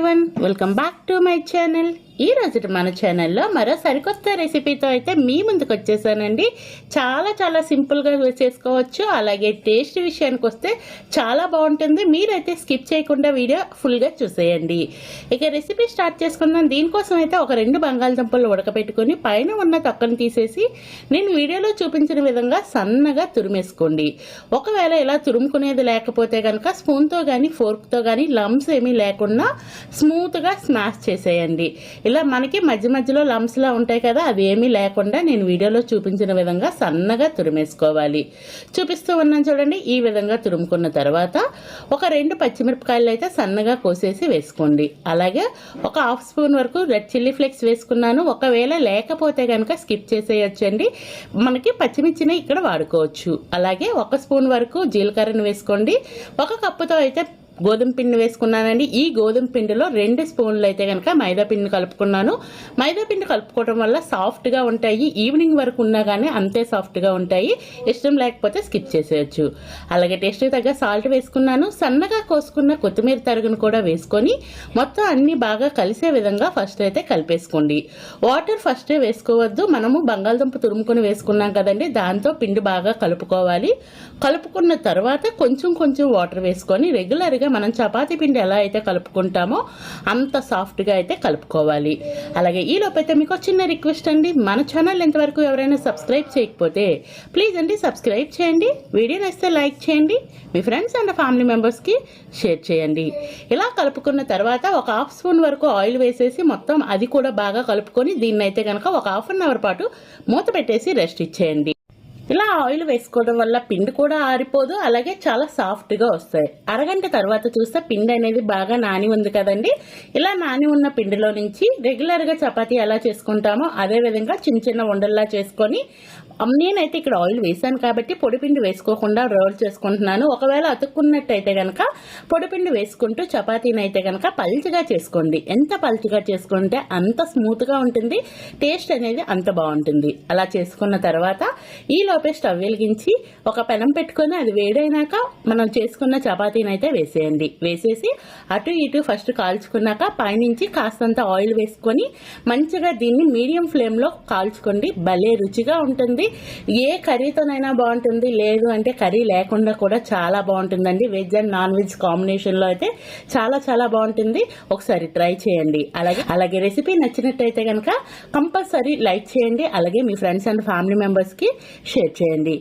everyone. Welcome back to my channel. ఈ రోజు మన ఛానల్లో మరో సరికొత్త రెసిపీతో అయితే మీ ముందుకు వచ్చేసానండి. చాలా చాలా సింపుల్గా చేసుకోవచ్చు. అలాగే టేస్ట్ విషయానికి వస్తే చాలా బాగుంటుంది. మీరైతే స్కిప్ చేయకుండా వీడియో ఫుల్గా చూసేయండి. ఇక రెసిపీ స్టార్ట్ చేసుకుందాం. దీనికోసం అయితే ఒక రెండు బంగాళదుంపలు ఉడకబెట్టుకొని పైన ఉన్న తొక్కను తీసేసి నేను వీడియోలో చూపించిన విధంగా సన్నగా తురిమేసుకోండి. ఒకవేళ ఇలా తురుముకునేది లేకపోతే కనుక స్పూన్తో కానీ ఫోర్క్తో కానీ లమ్స్ ఏమీ లేకుండా స్మూత్గా స్మాష్ చేసేయండి. ఇలా మనకి మధ్య మధ్యలో లంప్స్లా ఉంటాయి కదా అవి ఏమీ లేకుండా నేను వీడియోలో చూపించిన విధంగా సన్నగా తురిమేసుకోవాలి. చూపిస్తూ ఉన్నాను చూడండి ఈ విధంగా తురుముకున్న తర్వాత ఒక రెండు పచ్చిమిరపకాయలు అయితే సన్నగా కోసేసి వేసుకోండి. అలాగే ఒక హాఫ్ స్పూన్ వరకు రెడ్ చిల్లీ ఫ్లేక్స్ వేసుకున్నాను. ఒకవేళ లేకపోతే కనుక స్కిప్ చేసేయచ్చండి. మనకి పచ్చిమిర్చిని ఇక్కడ వాడుకోవచ్చు. అలాగే ఒక స్పూన్ వరకు జీలకర్రను వేసుకోండి. ఒక కప్పుతో అయితే గోధుమ పిండి వేసుకున్నానండి. ఈ గోధుమ పిండిలో రెండు స్పూన్లు అయితే కనుక మైదా పిండి కలుపుకున్నాను. మైదా పిండి కలుపుకోవడం వల్ల సాఫ్ట్గా ఉంటాయి. ఈవినింగ్ వరకు ఉన్నా కానీ అంతే సాఫ్ట్గా ఉంటాయి. ఇష్టం లేకపోతే స్కిప్ చేసేయచ్చు. అలాగే టేస్ట్ తగ్గ సాల్ట్ వేసుకున్నాను. సన్నగా కోసుకున్న కొత్తిమీర తరుగును కూడా వేసుకొని మొత్తం అన్ని బాగా కలిసే విధంగా ఫస్ట్ అయితే కలిపేసుకోండి. వాటర్ ఫస్టే వేసుకోవద్దు. మనము బంగాళదుంప తురుముకొని వేసుకున్నాం కదండి. దాంతో పిండి బాగా కలుపుకోవాలి. కలుపుకున్న తర్వాత కొంచెం కొంచెం వాటర్ వేసుకొని రెగ్యులర్గా మనం చపాతీ పిండి ఎలా అయితే కలుపుకుంటామో అంత సాఫ్ట్గా అయితే కలుపుకోవాలి. అలాగే ఈ లోపైతే మీకు చిన్న రిక్వెస్ట్ అండి. మన ఛానల్ ఎంతవరకు ఎవరైనా సబ్స్క్రైబ్ చేయకపోతే ప్లీజ్ అండి సబ్స్క్రైబ్ చేయండి. వీడియో నచ్చితే లైక్ చేయండి. మీ ఫ్రెండ్స్ అండ్ ఫ్యామిలీ మెంబర్స్కి షేర్ చేయండి. ఇలా కలుపుకున్న తర్వాత ఒక హాఫ్ స్పూన్ వరకు ఆయిల్ వేసేసి మొత్తం అది కూడా బాగా కలుపుకొని దీన్ని అయితే కనుక ఒక హాఫ్ అన్ అవర్ పాటు మూత పెట్టేసి రెస్ట్ ఇచ్చేయండి. ఇలా ఆయిల్ వేసుకోవడం వల్ల పిండి కూడా ఆరిపోదు అలాగే చాలా సాఫ్ట్గా వస్తాయి. అరగంట తర్వాత చూస్తే పిండి అనేది బాగా నాని ఉంది కదండి. ఇలా నాని ఉన్న పిండిలో నుంచి రెగ్యులర్గా చపాతి చపాతీ ఎలా చేసుకుంటామో అదే విధంగా చిన్న చిన్న ఉండల్లా చేసుకొని నేనైతే ఇక్కడ ఆయిల్ వేసాను కాబట్టి పొడిపిండి వేసుకోకుండా రోల్ చేసుకుంటున్నాను. ఒకవేళ అతుక్కున్నట్టయితే కనుక పొడిపిండి వేసుకుంటూ చపాతీని అయితే కనుక పల్చగా చేసుకోండి. ఎంత పల్చగా చేసుకుంటే అంత స్మూత్గా ఉంటుంది టేస్ట్ అనేది అంత బాగుంటుంది. అలా చేసుకున్న తర్వాత ఈలో లోపే స్టవ్ వెలిగించి ఒక పెనం పెట్టుకొని అది వేడైనాక మనం చేసుకున్న చపాతీని అయితే వేసేయండి. వేసేసి అటు ఇటు ఫస్ట్ కాల్చుకున్నాక పైనుంచి కాస్తంత ఆయిల్ వేసుకొని మంచిగా దీన్ని మీడియం ఫ్లేమ్లో కాల్చుకోండి. భలే రుచిగా ఉంటుంది. ఏ కర్రీతోనైనా బాగుంటుంది. లేదు అంటే కర్రీ లేకుండా కూడా చాలా బాగుంటుందండి. వెజ్ అండ్ నాన్ వెజ్ కాంబినేషన్లో అయితే చాలా చాలా బాగుంటుంది. ఒకసారి ట్రై చేయండి. అలాగే అలాగే రెసిపీ నచ్చినట్టయితే కనుక కంపల్సరీ లైక్ చేయండి. అలాగే మీ ఫ్రెండ్స్ అండ్ ఫ్యామిలీ మెంబర్స్కి షేర్ చేయండి.